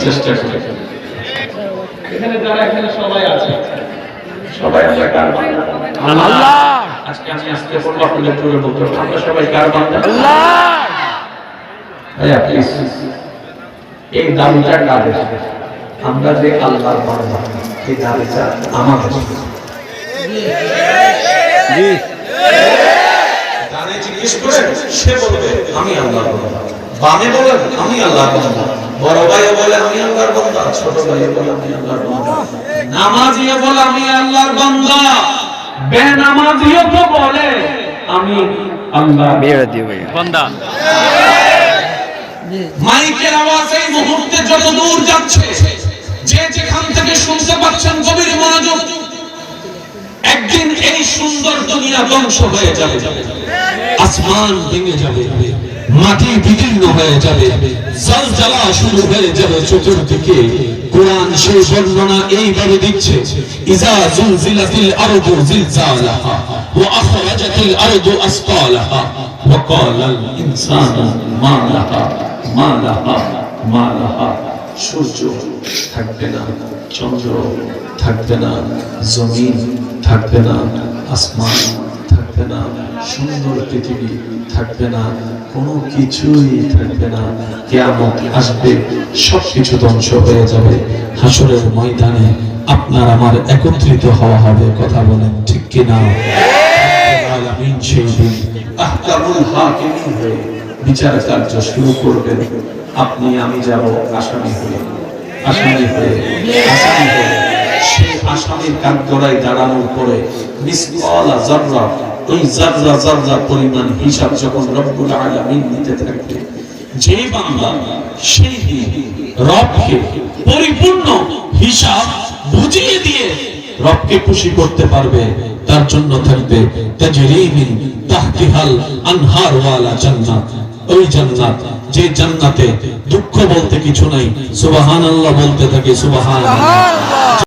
চেষ্টা করি। এখানে যারা এখানে সবাই আছে। সবাই আমরা কার। বান্দা আল্লাহ! আজকে আমি আজকে বলব আপনাদের জোরে বলতে আমরা সবাই কার। বান্দা আল্লাহ! ভাইয়া প্লিজ এই দাবিটা কাদের? আমরা যে আল্লাহর বান্দা এই দাবিটা আমাদের। জি। জিজ্ঞেস করেন সে বলবে আমি আল্লাহর বান্দা। বামে বলেন আমি আল্লাহর বান্দা। বড় ভাই বলে আমি আল্লাহর বান্দা ছোট ভাই বলে আমি আল্লাহর বান্দা নামাজিও বলে। আমি আল্লাহর বান্দা বেনামাজিও তো বলে আমি আল্লাহ বেড়ে ভাইয়া। বন্দা। মাইকের আওয়াজ এই মুহূর্তে যত দূর যাচ্ছে যে যেখান থেকে শুনতে পাচ্ছেন গভীর মনোযোগ একদিন এই সুন্দর দুনিয়া ধ্বংস হয়ে যাবে। আসমান ভেঙে যাবে। মাটি বিদীর্ণ হয়ে যাবে। জল জ্বালা শুরু হয়ে যাবে চতুর্দিকে কোরআন সেই বর্ণনা এইভাবে দিচ্ছে, ইজা জুলজিলাতিল আরদু জিলজালাহা ওয়া আখরাজাতিল আরদু ওয়া ক্বালাল ইনসানু মা লাহা মা লাহা মা লাহা সূর্য থাকবে না, চন্দ্র থাকবে না, জমিন থাকবে না, আসমান থাকবে না, সুন্দর পৃথিবী থাকবে না, কোনো কিছুই থাকবে না। কেয়ামত আসবে, সবকিছু ধ্বংস হয়ে যাবে। হাসরের ময়দানে আপনার আমার একত্রিত হওয়া হবে, কথা বলেন ঠিক কিনা? বিচার কার্য শুরু করবেন। আপনি, আমি যাব আসামি হয়ে আসামি হয়ে আসামি হয়ে। সেই আসামির কাঠগড়ায় দাঁড়ানোর পরে মিসকালা জাররা ওই জাররা জাররা পরিমাণ হিসাব যখন রব্বুল আলামিন নিতে থাকবে, যে বান্দা সেই রবকে পরিপূর্ণ হিসাব বুঝিয়ে দিয়ে রবকে খুশি করতে পারবে, তার জন্য থাকবে তাজরিমিন তাহতিহাল আনহার ওয়ালা জান্নাত। ওই জান্নাত, যে জান্নাতে দুঃখ বলতে কিছু নাই, সুবহানাল্লাহ বলতে থাকে সুবহানাল্লাহ।